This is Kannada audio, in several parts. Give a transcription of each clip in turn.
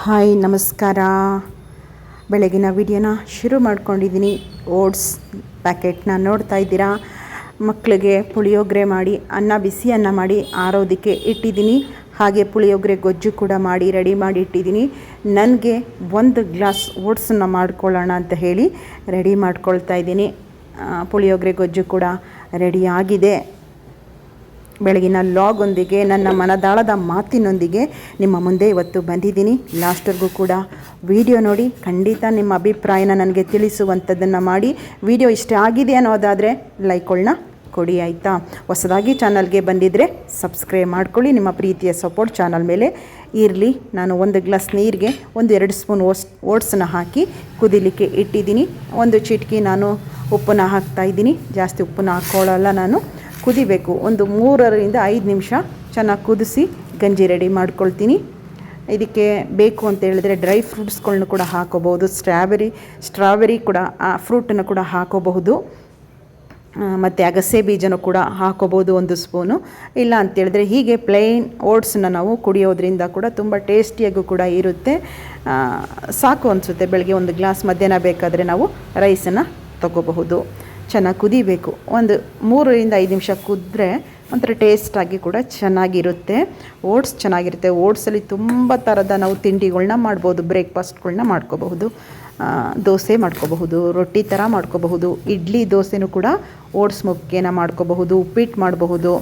ಹಾಯ್, ನಮಸ್ಕಾರ. ಬೆಳಗಿನ ವಿಡಿಯೋನ ಶುರು ಮಾಡ್ಕೊಂಡಿದ್ದೀನಿ. ಓಟ್ಸ್ ಪ್ಯಾಕೆಟ್ನ ನೋಡ್ತಾ ಇದ್ದೀರಾ? ಮಕ್ಕಳಿಗೆ ಪುಳಿಯೋಗರೆ ಮಾಡಿ, ಅನ್ನ ಬಿಸಿ ಅನ್ನ ಮಾಡಿ ಆರೋದಕ್ಕೆ ಇಟ್ಟಿದ್ದೀನಿ. ಹಾಗೆ ಪುಳಿಯೋಗರೆ ಗೊಜ್ಜು ಕೂಡ ಮಾಡಿ, ರೆಡಿ ಮಾಡಿ ಇಟ್ಟಿದ್ದೀನಿ. ನನಗೆ ಒಂದು ಗ್ಲಾಸ್ ಓಟ್ಸನ್ನು ಮಾಡ್ಕೊಳ್ಳೋಣ ಅಂತ ಹೇಳಿ ರೆಡಿ ಮಾಡ್ಕೊಳ್ತಾ ಇದ್ದೀನಿ. ಪುಳಿಯೋಗರೆ ಗೊಜ್ಜು ಕೂಡ ರೆಡಿಯಾಗಿದೆ ಬೆಳಗಿನ ಲಾಗೊಂದಿಗೆ, ನನ್ನ ಮನದಾಳದ ಮಾತಿನೊಂದಿಗೆ ನಿಮ್ಮ ಮುಂದೆ ಇವತ್ತು ಬಂದಿದ್ದೀನಿ. ಲಾಸ್ಟರ್ಗೂ ಕೂಡ ವಿಡಿಯೋ ನೋಡಿ, ಖಂಡಿತ ನಿಮ್ಮ ಅಭಿಪ್ರಾಯನ ನನಗೆ ತಿಳಿಸುವಂಥದ್ದನ್ನು ಮಾಡಿ. ವಿಡಿಯೋ ಇಷ್ಟ ಆಗಿದೆ ಅನ್ನೋದಾದರೆ ಲೈಕ್ಗಳನ್ನ ಕೊಡಿ ಆಯಿತಾ? ಹೊಸದಾಗಿ ಚಾನಲ್ಗೆ ಬಂದಿದ್ದರೆ ಸಬ್ಸ್ಕ್ರೈಬ್ ಮಾಡ್ಕೊಳ್ಳಿ, ನಿಮ್ಮ ಪ್ರೀತಿಯ ಸಪೋರ್ಟ್ ಚಾನಲ್ ಮೇಲೆ ಇರಲಿ. ನಾನು ಒಂದು ಗ್ಲಾಸ್ ನೀರಿಗೆ, ಒಂದು ಎರಡು ಸ್ಪೂನ್ ಓಟ್ಸ್ ಓಟ್ಸನ್ನ ಹಾಕಿ ಕುದಿಲಿಕ್ಕೆ ಇಟ್ಟಿದ್ದೀನಿ. ಒಂದು ಚಿಟಕಿ ನಾನು ಉಪ್ಪನ್ನ ಹಾಕ್ತಾಯಿದ್ದೀನಿ ಜಾಸ್ತಿ ಉಪ್ಪನ್ನ ಹಾಕ್ಕೊಳ್ಳಲ್ಲ ನಾನು. ಕುದಿಬೇಕು. ಒಂದು ಮೂರರಿಂದ ಐದು ನಿಮಿಷ ಚೆನ್ನಾಗಿ ಕುದಿಸಿ ಗಂಜಿ ರೆಡಿ ಮಾಡ್ಕೊಳ್ತೀನಿ. ಇದಕ್ಕೆ ಬೇಕು ಅಂತ ಹೇಳಿದ್ರೆ ಡ್ರೈ ಫ್ರೂಟ್ಸ್ಗಳ್ನ ಕೂಡ ಹಾಕೋಬಹುದು. ಸ್ಟ್ರಾಬೆರಿ ಸ್ಟ್ರಾಬೆರಿ ಕೂಡ, ಆ ಫ್ರೂಟನ್ನು ಕೂಡ ಹಾಕೋಬಹುದು. ಮತ್ತು ಅಗಸೆ ಬೀಜನೂ ಕೂಡ ಹಾಕೋಬೋದು ಒಂದು ಸ್ಪೂನು. ಇಲ್ಲ ಅಂತೇಳಿದ್ರೆ ಹೀಗೆ ಪ್ಲೇನ್ ಓಟ್ಸನ್ನ ನಾವು ಕುಡಿಯೋದ್ರಿಂದ ಕೂಡ ತುಂಬ ಟೇಸ್ಟಿಯಾಗೂ ಕೂಡ ಇರುತ್ತೆ. ಸಾಕು ಅನಿಸುತ್ತೆ. ಬೆಳಗ್ಗೆ ಒಂದು ಗ್ಲಾಸ್ ಮಧ್ಯಾಹ್ನ ಬೇಕಾದರೆ ನಾವು ರೈಸನ್ನು ತಗೋಬಹುದು. ಚೆನ್ನಾಗಿ ಕುದಿಬೇಕು. ಒಂದು ಮೂರರಿಂದ ಐದು ನಿಮಿಷ ಕುದ್ರೆ ಒಂಥರ ಟೇಸ್ಟಾಗಿ ಕೂಡ ಚೆನ್ನಾಗಿರುತ್ತೆ. ಓಟ್ಸ್ ಚೆನ್ನಾಗಿರುತ್ತೆ. ಓಟ್ಸಲ್ಲಿ ತುಂಬ ಥರದ ನಾವು ತಿಂಡಿಗಳನ್ನ ಮಾಡ್ಬೋದು ಬ್ರೇಕ್ಫಾಸ್ಟ್ಗಳನ್ನ ಮಾಡ್ಕೋಬಹುದು ದೋಸೆ ಮಾಡ್ಕೋಬಹುದು, ರೊಟ್ಟಿ ಥರ ಮಾಡ್ಕೋಬಹುದು, ಇಡ್ಲಿ ದೋಸೆನೂ ಕೂಡ ಓಟ್ಸ್ ಮುಕ್ಕೇನ ಮಾಡ್ಕೋಬಹುದು, ಉಪ್ಪಿಟ್ಟು ಮಾಡಬಹುದು.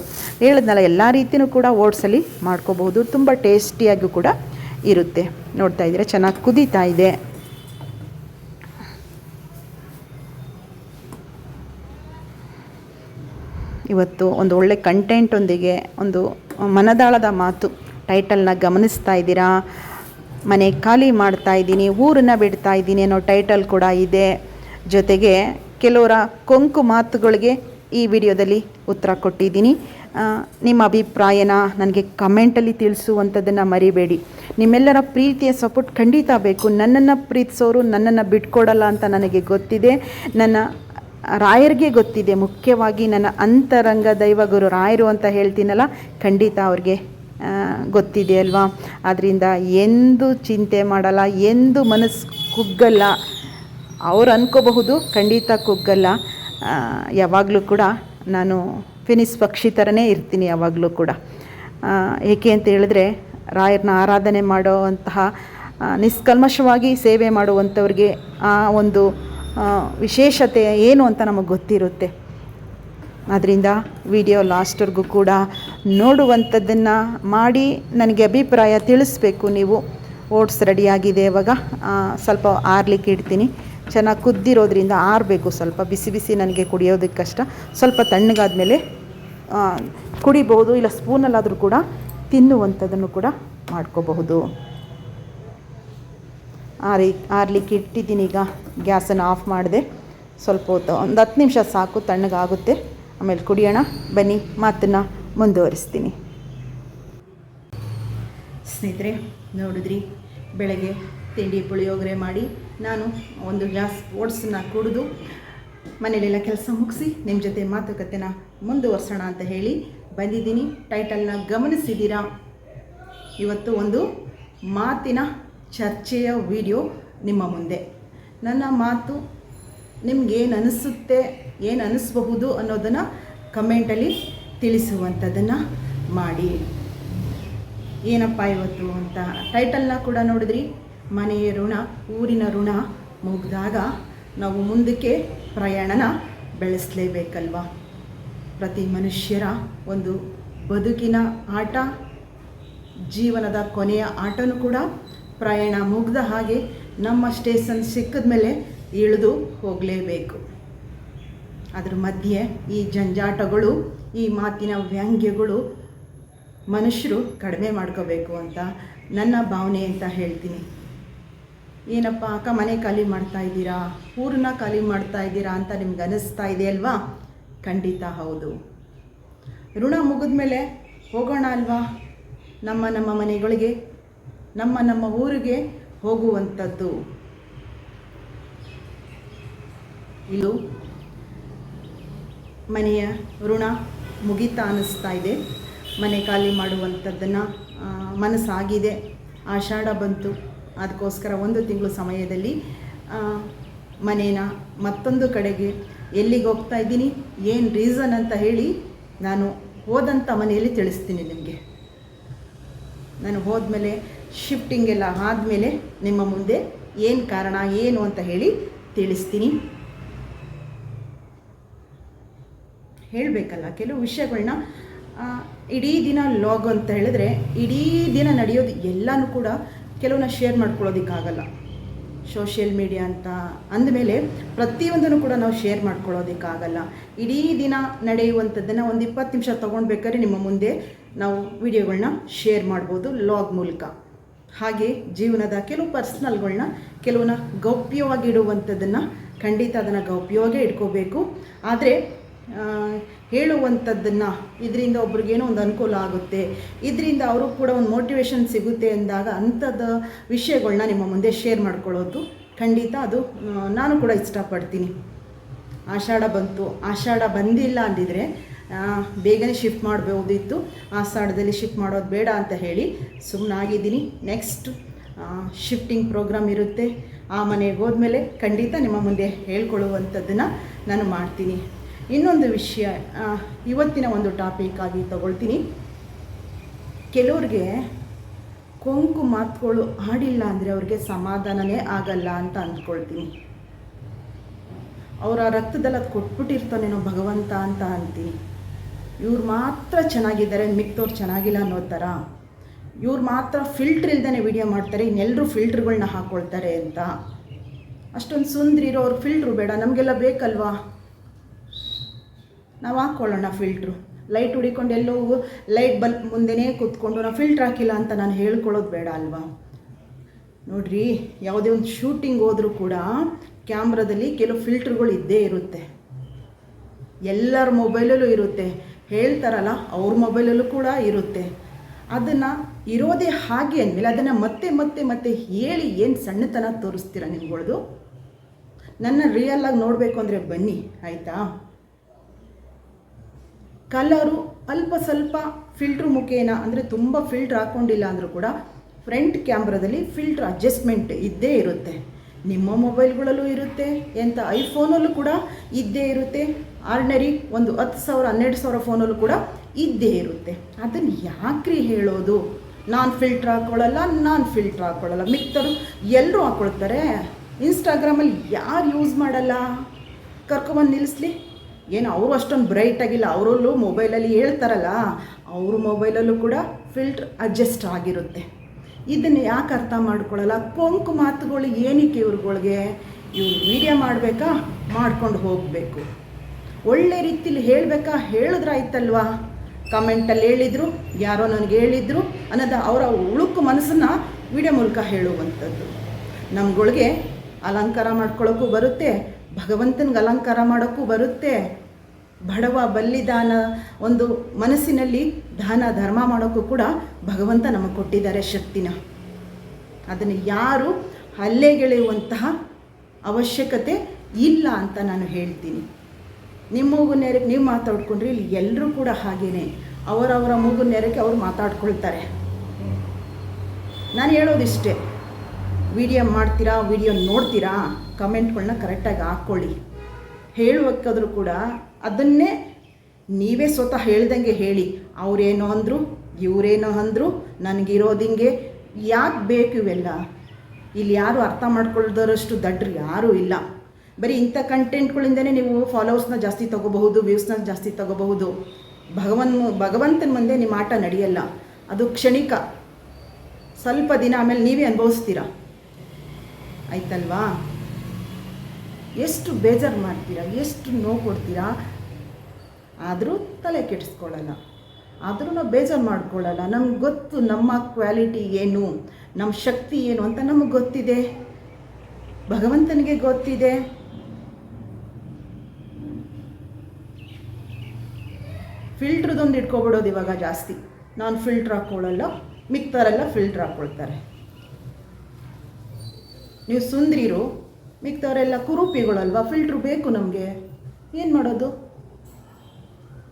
ಹೇಳಿದ್ನಲ್ಲ, ಎಲ್ಲ ರೀತಿಯೂ ಕೂಡ ಓಟ್ಸಲ್ಲಿ ಮಾಡ್ಕೋಬಹುದು. ತುಂಬ ಟೇಸ್ಟಿಯಾಗೂ ಕೂಡ ಇರುತ್ತೆ. ನೋಡ್ತಾ ಇದ್ದೀರಾ, ಚೆನ್ನಾಗಿ ಕುದೀತಾ ಇದೆ. ಇವತ್ತು ಒಂದು ಒಳ್ಳೆ ಕಂಟೆಂಟೊಂದಿಗೆ ಒಂದು ಮನದಾಳದ ಮಾತು ಟೈಟಲ್ನ ಗಮನಿಸ್ತಾ ಇದ್ದೀರಾ? ಮನೆ ಖಾಲಿ ಮಾಡ್ತಾ ಇದ್ದೀನಿ, ಊರನ್ನ ಬಿಡ್ತಾ ಇದ್ದೀನಿ ಅನ್ನೋ ಟೈಟಲ್ ಕೂಡ ಇದೆ. ಜೊತೆಗೆ ಕೆಲವರ ಕೊಂಕು ಮಾತುಗಳಿಗೆ ಈ ವಿಡಿಯೋದಲ್ಲಿ ಉತ್ತರ ಕೊಟ್ಟಿದ್ದೀನಿ. ನಿಮ್ಮ ಅಭಿಪ್ರಾಯನ ನನಗೆ ಕಮೆಂಟಲ್ಲಿ ತಿಳಿಸುವಂಥದ್ದನ್ನು ಮರಿಬೇಡಿ. ನಿಮ್ಮೆಲ್ಲರ ಪ್ರೀತಿಯ ಸಪೋರ್ಟ್ ಖಂಡಿತ ಬೇಕು. ನನ್ನನ್ನು ಪ್ರೀತಿಸೋರು ನನ್ನನ್ನು ಬಿಟ್ಕೊಡಲ್ಲ ಅಂತ ನನಗೆ ಗೊತ್ತಿದೆ. ನನ್ನ ರಾಯರಿಗೆ ಗೊತ್ತಿದೆ. ಮುಖ್ಯವಾಗಿ ನನ್ನ ಅಂತರಂಗ ದೈವಗುರು ರಾಯರು ಅಂತ ಹೇಳ್ತೀನಲ್ಲ, ಖಂಡಿತ ಅವ್ರಿಗೆ ಗೊತ್ತಿದೆ ಅಲ್ವಾ? ಆದ್ದರಿಂದ ಎಂದು ಚಿಂತೆ ಮಾಡಲ್ಲ, ಎಂದು ಮನಸ್ಸು ಕುಗ್ಗಲ್ಲ. ಅವ್ರು ಅನ್ಕೋಬಹುದು, ಖಂಡಿತ ಕುಗ್ಗಲ್ಲ. ಯಾವಾಗಲೂ ಕೂಡ ನಾನು ಫಿನಿಸ್ ಪಕ್ಷಿ ಥರನೇ ಇರ್ತೀನಿ ಯಾವಾಗಲೂ ಕೂಡ. ಏಕೆ ಅಂತ ಹೇಳಿದ್ರೆ, ರಾಯರನ್ನ ಆರಾಧನೆ ಮಾಡುವಂತಹ ನಿಷ್ಕಲ್ಮಶವಾಗಿ ಸೇವೆ ಮಾಡುವಂಥವ್ರಿಗೆ ಆ ಒಂದು ವಿಶೇಷತೆ ಏನು ಅಂತ ನಮಗೆ ಗೊತ್ತಿರುತ್ತೆ. ಆದ್ದರಿಂದ ವಿಡಿಯೋ ಲಾಸ್ಟ್ವರೆಗೂ ಕೂಡ ನೋಡುವಂಥದ್ದನ್ನು ಮಾಡಿ ನನಗೆ ಅಭಿಪ್ರಾಯ ತಿಳಿಸ್ಬೇಕು ನೀವು. ಓಟ್ಸ್ ರೆಡಿಯಾಗಿದೆ ಇವಾಗ. ಸ್ವಲ್ಪ ಆರ್ಲಿಕ್ಕೆ ಇಡ್ತೀನಿ. ಚೆನ್ನಾಗಿ ಕುದ್ದಿರೋದ್ರಿಂದ ಆರಬೇಕು. ಸ್ವಲ್ಪ ಬಿಸಿ ಬಿಸಿ ನನಗೆ ಕುಡಿಯೋದಕ್ಕೆ ಕಷ್ಟ. ಸ್ವಲ್ಪ ತಣ್ಣಗಾದ ಮೇಲೆ ಕುಡಿಬಹುದು ಇಲ್ಲ ಸ್ಪೂನಲ್ಲಾದರೂ ಕೂಡ ತಿನ್ನುವಂಥದ್ದನ್ನು ಕೂಡ ಮಾಡ್ಕೋಬಹುದು. ಆರಿ ಆರ್ಲಿಕ್ಕೆ ಇಟ್ಟಿದ್ದೀನಿ ಈಗ. ಗ್ಯಾಸನ್ನು ಆಫ್ ಮಾಡಿದೆ. ಸ್ವಲ್ಪ ಹೊತ್ತು, ಒಂದು ಹತ್ತು ನಿಮಿಷ ಸಾಕು, ತಣ್ಣಗಾಗುತ್ತೆ. ಆಮೇಲೆ ಕುಡಿಯೋಣ. ಬನ್ನಿ, ಮಾತನ್ನು ಮುಂದುವರಿಸ್ತೀನಿ. ಸ್ನೇಹಿತರೆ, ನೋಡಿದ್ರಿ? ಬೆಳಗ್ಗೆ ತಿಂಡಿ ಪುಳಿಯೋಗರೆ ಮಾಡಿ ನಾನು ಒಂದು ಗ್ಲಾಸ್ ಓಟ್ಸನ್ನ ಕುಡಿದು ಮನೇಲೆಲ್ಲ ಕೆಲಸ ಮುಗಿಸಿ ನಿಮ್ಮ ಜೊತೆ ಮಾತುಕತೆನ ಮುಂದುವರ್ಸೋಣ ಅಂತ ಹೇಳಿ ಬಂದಿದ್ದೀನಿ. ಟೈಟಲ್ನ ಗಮನಿಸಿದ್ದೀರಾ? ಇವತ್ತು ಒಂದು ಮಾತಿನ ಚರ್ಚೆಯ ವಿಡಿಯೋ ನಿಮ್ಮ ಮುಂದೆ. ನನ್ನ ಮಾತು ನಿಮ್ಗೇನು ಅನಿಸುತ್ತೆ ಏನು ಅನಿಸ್ಬಹುದು ಅನ್ನೋದನ್ನು ಕಮೆಂಟಲ್ಲಿ ತಿಳಿಸುವಂಥದ್ದನ್ನು ಮಾಡಿ. ಏನಪ್ಪ ಇವತ್ತು ಅಂತ ಟೈಟಲ್ನ ಕೂಡ ನೋಡಿದ್ರಿ, ಮನೆಯ ಋಣ, ಊರಿನ ಋಣ ಮುಗಿದಾಗ ನಾವು ಮುಂದಕ್ಕೆ ಪ್ರಯಾಣನ ಬೆಳೆಸಲೇಬೇಕಲ್ವಾ? ಪ್ರತಿ ಮನುಷ್ಯರ ಒಂದು ಬದುಕಿನ ಆಟ, ಜೀವನದ ಕೊನೆಯ ಆಟನೂ ಕೂಡ ಪ್ರಯಾಣ ಮುಗ್ದ ಹಾಗೆ ನಮ್ಮ ಸ್ಟೇಷನ್ ಸಿಕ್ಕಿದ ಮೇಲೆ ಇಳಿದು ಹೋಗಲೇಬೇಕು. ಅದ್ರ ಮಧ್ಯೆ ಈ ಜಂಜಾಟಗಳು, ಈ ಮಾತಿನ ವ್ಯಂಗ್ಯಗಳು ಮನುಷ್ಯರು ಕಡಿಮೆ ಮಾಡ್ಕೋಬೇಕು ಅಂತ ನನ್ನ ಭಾವನೆ ಅಂತ ಹೇಳ್ತೀನಿ. ಏನಪ್ಪ, ಅಕ್ಕ ಮನೆ ಖಾಲಿ ಮಾಡ್ತಾ ಇದ್ದೀರಾ? ಊರನ್ನ ಖಾಲಿ ಮಾಡ್ತಾ ಇದ್ದೀರಾ ಅಂತ ನಿಮ್ಗೆ ಅನಿಸ್ತಾ ಇದೆ ಅಲ್ವಾ? ಖಂಡಿತ ಹೌದು. ಋಣ ಮುಗಿದ ಮೇಲೆ ಹೋಗೋಣ ಅಲ್ವಾ? ನಮ್ಮ ನಮ್ಮ ಮನೆಗಳಿಗೆ ನಮ್ಮ ನಮ್ಮ ಊರಿಗೆ ಹೋಗುವಂಥದ್ದು. ಇದು ಮನೆಯ ಋಣ ಮುಗಿತಾ ಅನ್ನಿಸ್ತಾ ಇದೆ. ಮನೆ ಖಾಲಿ ಮಾಡುವಂಥದ್ದನ್ನು ಮನಸ್ಸಾಗಿದೆ. ಆಷಾಢ ಬಂತು. ಅದಕ್ಕೋಸ್ಕರ ಒಂದು ತಿಂಗಳು ಸಮಯದಲ್ಲಿ ಮನೇನ ಮತ್ತೊಂದು ಕಡೆಗೆ ಎಲ್ಲಿಗೆ ಹೋಗ್ತಾ ಇದ್ದೀನಿ, ಏನು ರೀಸನ್ ಅಂತ ಹೇಳಿ ನಾನು ಹೋದಂಥ ಮನೆಯಲ್ಲಿ ತಿಳಿಸ್ತೀನಿ ನಿಮಗೆ. ನಾನು ಹೋದ್ಮೇಲೆ ಶಿಫ್ಟಿಂಗ್ ಎಲ್ಲ ಆದಮೇಲೆ ನಿಮ್ಮ ಮುಂದೆ ಏನು ಕಾರಣ, ಏನು ಅಂತ ಹೇಳಿ ತಿಳಿಸ್ತೀನಿ. ಹೇಳಬೇಕಲ್ಲ, ಕೆಲವು ವಿಷಯಗಳನ್ನ ಇಡೀ ದಿನ ಲಾಗ್ ಅಂತ ಹೇಳಿದ್ರೆ, ಇಡೀ ದಿನ ನಡೆಯೋದು ಎಲ್ಲನೂ ಕೂಡ ಕೆಲವನ್ನ ಶೇರ್ ಮಾಡ್ಕೊಳ್ಳೋದಕ್ಕಾಗಲ್ಲ. ಸೋಷಿಯಲ್ ಮೀಡಿಯಾ ಅಂತ ಅಂದಮೇಲೆ ಪ್ರತಿಯೊಂದನ್ನು ಕೂಡ ನಾವು ಶೇರ್ ಮಾಡ್ಕೊಳ್ಳೋದಕ್ಕಾಗಲ್ಲ. ಇಡೀ ದಿನ ನಡೆಯುವಂಥದ್ದನ್ನು ಒಂದು ಇಪ್ಪತ್ತು ನಿಮಿಷ ತೊಗೊಳ್ಬೇಕಾದ್ರೆ ನಿಮ್ಮ ಮುಂದೆ ನಾವು ವಿಡಿಯೋಗಳನ್ನ ಶೇರ್ ಮಾಡ್ಬೋದು ಲಾಗ್ ಮೂಲಕ. ಹಾಗೆ ಜೀವನದ ಕೆಲವು ಪರ್ಸ್ನಲ್ಗಳನ್ನ ಕೆಲವನ್ನ ಗೌಪ್ಯವಾಗಿಡುವಂಥದ್ದನ್ನು ಖಂಡಿತ ಅದನ್ನು ಗೌಪ್ಯವಾಗೇ ಇಟ್ಕೋಬೇಕು. ಆದರೆ ಹೇಳುವಂಥದ್ದನ್ನು ಇದರಿಂದ ಒಬ್ರಿಗೇನೋ ಒಂದು ಅನುಕೂಲ ಆಗುತ್ತೆ. ಇದರಿಂದ ಅವರು ಕೂಡ ಒಂದು ಮೋಟಿವೇಶನ್ ಸಿಗುತ್ತೆ ಅಂದಾಗ ಅಂಥದ್ದು ವಿಷಯಗಳನ್ನ ನಿಮ್ಮ ಮುಂದೆ ಶೇರ್ ಮಾಡ್ಕೊಳ್ಳೋದು ಖಂಡಿತ ಅದು ನಾನು ಕೂಡ ಇಷ್ಟಪಡ್ತೀನಿ. ಆಷಾಢ ಬಂತು. ಆಷಾಢ ಬಂದಿಲ್ಲ ಅಂದಿದ್ರೆ ಬೇಗನೆ ಶಿಫ್ಟ್ ಮಾಡಬಹುದಿತ್ತು ಆ ಸ್ಥಳದಲ್ಲಿ ಶಿಫ್ಟ್ ಮಾಡೋದು ಬೇಡ ಅಂತ ಹೇಳಿ ಸುಮ್ಮನಾಗಿದ್ದೀನಿ ನೆಕ್ಸ್ಟ್ ಶಿಫ್ಟಿಂಗ್ ಪ್ರೋಗ್ರಾಮ್ ಇರುತ್ತೆ. ಆ ಮನೆಗೆ ಹೋದ್ಮೇಲೆ ಖಂಡಿತ ನಿಮ್ಮ ಮುಂದೆ ಹೇಳ್ಕೊಳ್ಳುವಂಥದ್ದನ್ನು ನಾನು ಮಾಡ್ತೀನಿ. ಇನ್ನೊಂದು ವಿಷಯ ಇವತ್ತಿನ ಒಂದು ಟಾಪಿಕ್ ಆಗಿ ತಗೊಳ್ತೀನಿ. ಕೆಲವ್ರಿಗೆ ಕೊಂಕು ಮಾತುಗಳು ಆಡಿಲ್ಲ ಅಂದರೆ ಅವ್ರಿಗೆ ಸಮಾಧಾನನೇ ಆಗಲ್ಲ ಅಂತ ಅಂದ್ಕೊಳ್ತೀನಿ. ಅವರ ರಕ್ತದಲ್ಲಿ ಅದು ಕೊಟ್ಬಿಟ್ಟಿರ್ತಾನೇನೋ ಭಗವಂತ ಅಂತ ಅಂತೀನಿ. ಇವ್ರು ಮಾತ್ರ ಚೆನ್ನಾಗಿದ್ದಾರೆ ಮಿಕ್ತವ್ರು ಚೆನ್ನಾಗಿಲ್ಲ ಅನ್ನೋ ಥರ. ಇವ್ರು ಮಾತ್ರ ಫಿಲ್ಟ್ರ್ ಇಲ್ದೇ ವಿಡಿಯೋ ಮಾಡ್ತಾರೆ ಇನ್ನೆಲ್ಲರೂ ಫಿಲ್ಟ್ರ್ಗಳನ್ನ ಹಾಕ್ಕೊಳ್ತಾರೆ ಅಂತ. ಅಷ್ಟೊಂದು ಸುಂದ್ರಿ ಇರೋರು ಫಿಲ್ಟ್ರು ಬೇಡ, ನಮಗೆಲ್ಲ ಬೇಕಲ್ವಾ? ನಾವು ಹಾಕ್ಕೊಳ್ಳೋಣ ಫಿಲ್ಟ್ರು ಲೈಟ್ ಹುಡಿಕೊಂಡು ಎಲ್ಲೋ ಲೈಟ್ ಬಲ್ಬ್ ಮುಂದೆನೇ ಕೂತ್ಕೊಂಡು ನಾವು ಫಿಲ್ಟ್ರ್ ಹಾಕಿಲ್ಲ ಅಂತ ನಾನು ಹೇಳ್ಕೊಳ್ಳೋದು ಬೇಡ ಅಲ್ವಾ? ನೋಡ್ರಿ, ಯಾವುದೇ ಒಂದು ಶೂಟಿಂಗ್ ಹೋದರೂ ಕೂಡ ಕ್ಯಾಮ್ರಾದಲ್ಲಿ ಕೆಲವು ಫಿಲ್ಟ್ರ್ಗಳು ಇದ್ದೇ ಇರುತ್ತೆ. ಎಲ್ಲರ ಮೊಬೈಲಲ್ಲೂ ಇರುತ್ತೆ. ಹೇಳ್ತಾರಲ್ಲ, ಅವ್ರ ಮೊಬೈಲಲ್ಲೂ ಕೂಡ ಇರುತ್ತೆ. ಅದನ್ನು ಇರೋದೇ ಹಾಗೆ ಅಂದಮೇಲೆ ಅದನ್ನು ಮತ್ತೆ ಮತ್ತೆ ಮತ್ತೆ ಹೇಳಿ ಏನು ಸಣ್ಣತನ ತೋರಿಸ್ತೀರ ನಿಮ್ಗಳ್ದು? ನನ್ನ ರಿಯಲ್ಲಾಗಿ ನೋಡಬೇಕು ಅಂದರೆ ಬನ್ನಿ, ಆಯಿತಾ? ಕಲರು ಅಲ್ಪ ಸ್ವಲ್ಪ ಫಿಲ್ಟ್ರ್ ಮುಖೇನ, ಅಂದರೆ ತುಂಬ ಫಿಲ್ಟ್ರ್ ಹಾಕ್ಕೊಂಡಿಲ್ಲ ಅಂದರೂ ಕೂಡ ಫ್ರಂಟ್ ಕ್ಯಾಮ್ರಾದಲ್ಲಿ ಫಿಲ್ಟ್ರ್ ಅಡ್ಜಸ್ಟ್ಮೆಂಟ್ ಇದ್ದೇ ಇರುತ್ತೆ. ನಿಮ್ಮ ಮೊಬೈಲ್ಗಳಲ್ಲೂ ಇರುತ್ತೆ, ಎಂಥ ಐಫೋನಲ್ಲೂ ಕೂಡ ಇದ್ದೇ ಇರುತ್ತೆ. ಆರ್ಡಿನರಿ ಒಂದು ಹತ್ತು ಸಾವಿರ, ಹನ್ನೆರಡು ಸಾವಿರ ಫೋನಲ್ಲೂ ಕೂಡ ಇದ್ದೇ ಇರುತ್ತೆ. ಅದನ್ನು ಯಾಕ್ರಿ ಹೇಳೋದು? ನಾನು ಫಿಲ್ಟ್ರ್ ಹಾಕ್ಕೊಳ್ಳಲ್ಲ ನಾನು ಫಿಲ್ಟ್ರ್ ಹಾಕ್ಕೊಳ್ಳಲ್ಲ ಮಿಕ್ತರು ಎಲ್ಲರೂ ಹಾಕ್ಕೊಳ್ತಾರೆ ಇನ್ಸ್ಟಾಗ್ರಾಮಲ್ಲಿ ಯಾರು ಯೂಸ್ ಮಾಡಲ್ಲ? ಕರ್ಕೊಂಬಂದು ನಿಲ್ಲಿಸ್ಲಿ ಏನು ಅವರು ಅಷ್ಟೊಂದು ಬ್ರೈಟ್ ಆಗಿಲ್ಲ, ಅವರಲ್ಲೂ ಮೊಬೈಲಲ್ಲಿ ಹೇಳ್ತಾರಲ್ಲ, ಅವರು ಮೊಬೈಲಲ್ಲೂ ಕೂಡ ಫಿಲ್ಟ್ರ್ ಅಡ್ಜಸ್ಟ್ ಆಗಿರುತ್ತೆ. ಇದನ್ನು ಯಾಕೆ ಅರ್ಥ ಮಾಡ್ಕೊಳ್ಳಲ್ಲ ಕೊಂಕು ಮಾತುಗಳು ಏನಕ್ಕೆ ಇವ್ರುಗಳಿಗೆ ಇವ್ರು ವೀಡಿಯೋ ಮಾಡಬೇಕಾ? ಮಾಡ್ಕೊಂಡು ಹೋಗಬೇಕು. ಒಳ್ಳೆ ರೀತಿಲಿ ಹೇಳಬೇಕಾ? ಹೇಳಿದ್ರಾಯ್ತಲ್ವಾ ಕಮೆಂಟಲ್ಲಿ ಹೇಳಿದರು, ಯಾರೋ ನನಗೆ ಹೇಳಿದರು ಅನ್ನೋದು ಅವರ ಉಳುಕು ಮನಸ್ಸನ್ನು ವಿಡಿಯೋ ಮೂಲಕ ಹೇಳುವಂಥದ್ದು. ನಮ್ಗಳಿಗೆ ಅಲಂಕಾರ ಮಾಡ್ಕೊಳ್ಳೋಕ್ಕೂ ಬರುತ್ತೆ, ಭಗವಂತನಿಗೆ ಅಲಂಕಾರ ಮಾಡೋಕ್ಕೂ ಬರುತ್ತೆ. ಬಡವ ಬಲ್ಲಿದಾನ ಒಂದು ಮನಸ್ಸಿನಲ್ಲಿ ದಾನ ಧರ್ಮ ಮಾಡೋಕ್ಕೂ ಕೂಡ ಭಗವಂತ ನಮಗೆ ಕೊಟ್ಟಿದ್ದಾರೆ ಶಕ್ತಿನ. ಅದನ್ನು ಯಾರು ಹಲ್ಲೆಗೆಳೆಯುವಂತಹ ಅವಶ್ಯಕತೆ ಇಲ್ಲ ಅಂತ ನಾನು ಹೇಳ್ತೀನಿ. ನಿಮ್ಮ ಮೂಗು ನೆರಕ್ಕೆ ನೀವು ಮಾತಾಡ್ಕೊಂಡ್ರೆ ಇಲ್ಲಿ ಎಲ್ಲರೂ ಕೂಡ ಹಾಗೇನೆ. ಅವರವರ ಮೂಗು ನೆರಕ್ಕೆ ಅವ್ರು ಮಾತಾಡ್ಕೊಳ್ತಾರೆ. ನಾನು ಹೇಳೋದಿಷ್ಟೇ. ವಿಡಿಯೋ ಮಾಡ್ತೀರಾ, ವಿಡಿಯೋ ನೋಡ್ತೀರಾ ಕಮೆಂಟ್ಗಳನ್ನ ಕರೆಕ್ಟಾಗಿ ಹಾಕ್ಕೊಳ್ಳಿ. ಹೇಳುವಕ್ಕಾದರೂ ಕೂಡ ಅದನ್ನೇ ನೀವೇ ಸ್ವತಃ ಹೇಳ್ದಂಗೆ ಹೇಳಿ. ಅವರೇನೋ ಅಂದರು, ಇವರೇನೋ ಅಂದರು ನನಗಿರೋದಿಂಗೆ ಯಾಕೆ ಬೇಕು ಇವೆಲ್ಲ? ಇಲ್ಲಿ ಯಾರು ಅರ್ಥ ಮಾಡ್ಕೊಳ್ದರಷ್ಟು ದಡ್ರು ಯಾರೂ ಇಲ್ಲ. ಬರೀ ಇಂಥ ಕಂಟೆಂಟ್ಗಳಿಂದನೇ ನೀವು ಫಾಲೋವರ್ಸ್ನ ಜಾಸ್ತಿ ತಗೋಬಹುದು ವ್ಯೂಸ್ನ ಜಾಸ್ತಿ ತಗೋಬಹುದು. ಭಗವನ್ ಭಗವಂತನ ಮುಂದೆ ನಿಮ್ಮ ಆಟ ನಡೆಯಲ್ಲ. ಅದು ಕ್ಷಣಿಕ. ಸ್ವಲ್ಪ ದಿನ ಆಮೇಲೆ ನೀವೇ ಅನುಭವಿಸ್ತೀರಾ? ಆಯ್ತಲ್ವಾ? ಎಷ್ಟು ಬೇಜಾರು ಮಾಡ್ತೀರಾ? ಎಷ್ಟು ನೋವು ಕೊಡ್ತೀರಾ? ಆದರೂ ತಲೆ ಕೆಡಿಸ್ಕೊಳ್ಳಲ್ಲ. ಆದರೂ ನಾವು ಬೇಜಾರು ಮಾಡ್ಕೊಳ್ಳಲ್ಲ. ನಮ್ಗೆ ಗೊತ್ತು ನಮ್ಮ ಕ್ವಾಲಿಟಿ ಏನು ನಮ್ಮ ಶಕ್ತಿ ಏನು ಅಂತ ನಮಗೆ ಗೊತ್ತಿದೆ. ಭಗವಂತನಿಗೆ ಗೊತ್ತಿದೆ. ಫಿಲ್ಟ್ರದೊಂದು ಇಟ್ಕೊಬಿಡೋದು ಇವಾಗ ಜಾಸ್ತಿ. ನಾನು ಫಿಲ್ಟ್ರ್ ಹಾಕ್ಕೊಳ್ಳಲ್ಲ ಮಿಕ್ತಾರೆಲ್ಲ ಫಿಲ್ಟ್ರ್ ಹಾಕ್ಕೊಳ್ತಾರೆ ನೀವು ಸುಂದ್ರಿರು ಮಿಕ್ತವರೆಲ್ಲ ಕುರೂಪಿಗಳಲ್ವಾ? ಫಿಲ್ಟ್ರ್ ಬೇಕು ನಮಗೆ. ಏನು ಮಾಡೋದು?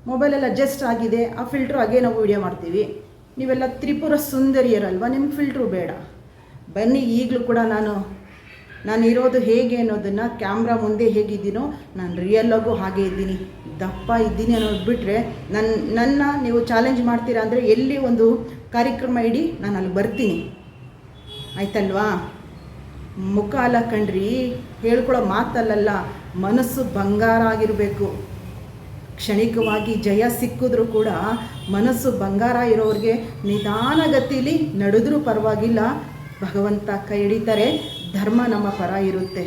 ಮೊಬೈಲೆಲ್ಲ ಅಡ್ಜಸ್ಟ್ ಆಗಿದೆ. ಆ ಫಿಲ್ಟ್ರ್ ಹಾಗೇ ನಾವು ವೀಡಿಯೋ ಮಾಡ್ತೀವಿ. ನೀವೆಲ್ಲ ತ್ರಿಪುರ ಸುಂದರಿಯರಲ್ವಾ? ನಿಮ್ಗೆ ಫಿಲ್ಟ್ರು ಬೇಡ. ಬನ್ನಿ, ಈಗಲೂ ಕೂಡ ನಾನು ನಾನು ಇರೋದು ಹೇಗೆ ಅನ್ನೋದನ್ನು ಕ್ಯಾಮ್ರಾ ಮುಂದೆ ಹೇಗಿದ್ದೀನೋ ನಾನು ರಿಯಲ್ಲಾಗೂ ಹಾಗೆ ಇದ್ದೀನಿ. ದಪ್ಪ ಇದ್ದೀನಿ ಅನ್ನೋದು ಬಿಟ್ಟರೆ ನನ್ನ ನನ್ನ ನೀವು ಚಾಲೆಂಜ್ ಮಾಡ್ತೀರಾ ಅಂದರೆ ಎಲ್ಲಿ ಒಂದು ಕಾರ್ಯಕ್ರಮ ಇಡಿ ನಾನು ಅಲ್ಲಿ ಬರ್ತೀನಿ. ಆಯ್ತಲ್ವಾ? ಮುಖ ಅಲ್ಲ ಕಣ್ರಿ ಹೇಳ್ಕೊಳ್ಳೋ ಮಾತಲ್ಲಲ್ಲ, ಮನಸ್ಸು ಬಂಗಾರ ಆಗಿರಬೇಕು ಕ್ಷಣಿಕವಾಗಿ ಜಯ ಸಿಕ್ಕಿದ್ರೂ ಕೂಡ ಮನಸ್ಸು ಬಂಗಾರ ಇರೋರಿಗೆ ನಿಧಾನಗತಿಲಿ ನಡೆದ್ರೂ ಪರವಾಗಿಲ್ಲ. ಭಗವಂತ ಕೈ ಹಿಡಿತಾರೆ, ಧರ್ಮ ನಮ್ಮ ಪರ ಇರುತ್ತೆ.